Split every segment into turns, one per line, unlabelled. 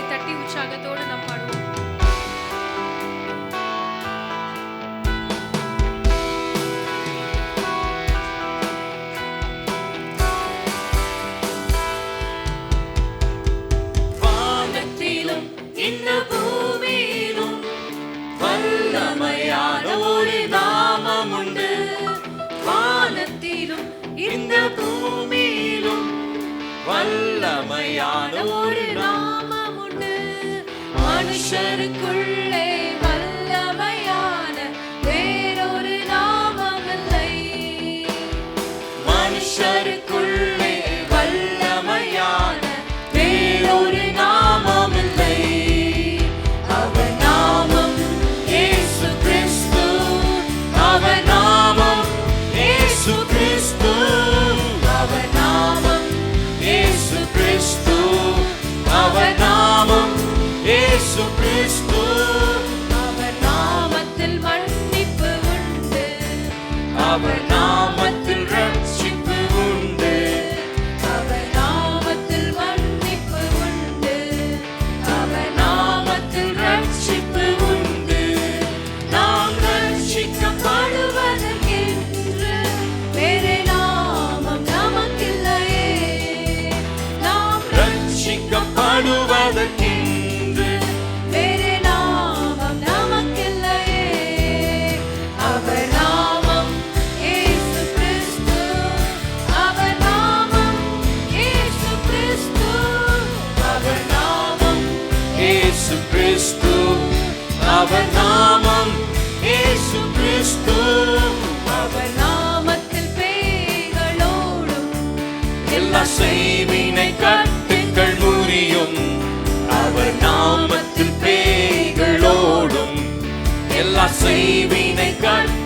கரங்களை தட்டி உற்சாகத்தோடு நாம் பாடுவோம்.
இந்த பூமியிலும் வல்லமையான ஒரு மனுஷருக்குள் செய்வினை கண்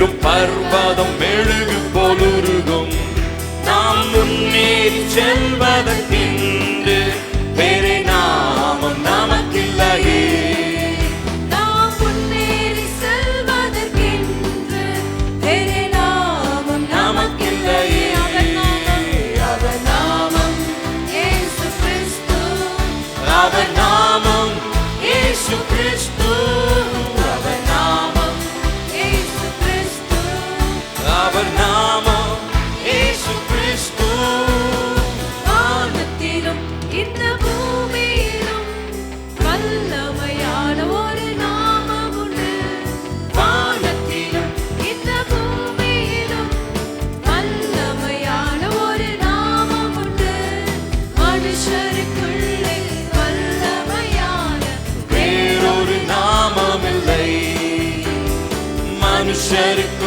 பெரும் பர்வதம் மெழுகு போலுருகும். நாம் முன்னேறி செல்வதற்கின்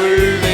move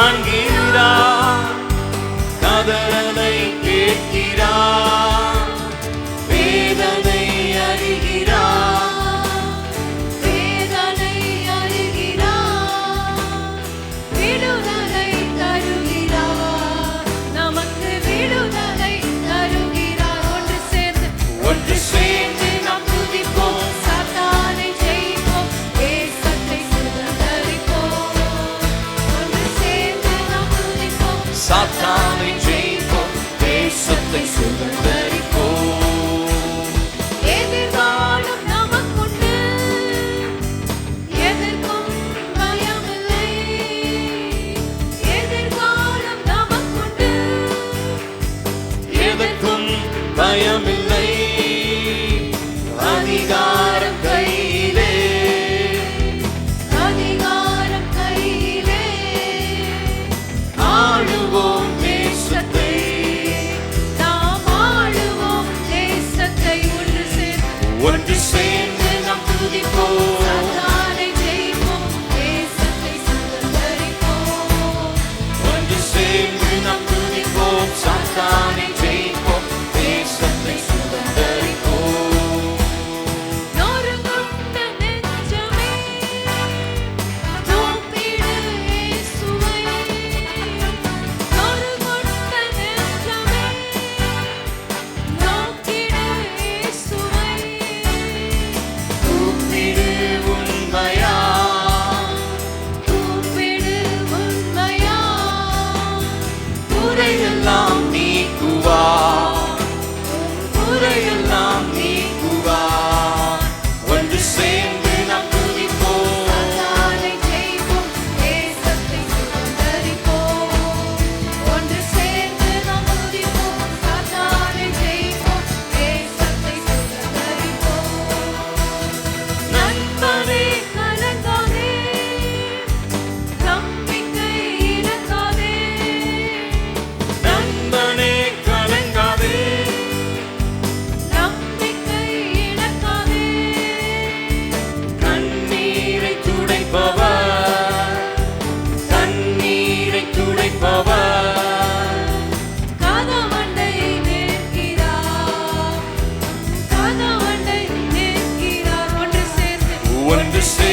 நான் கீழா
tem wouldn't
understand.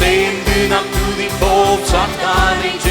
சேர்ந்து நாம் துதிப்போம் சாத்தானை ஜெயிப்போம்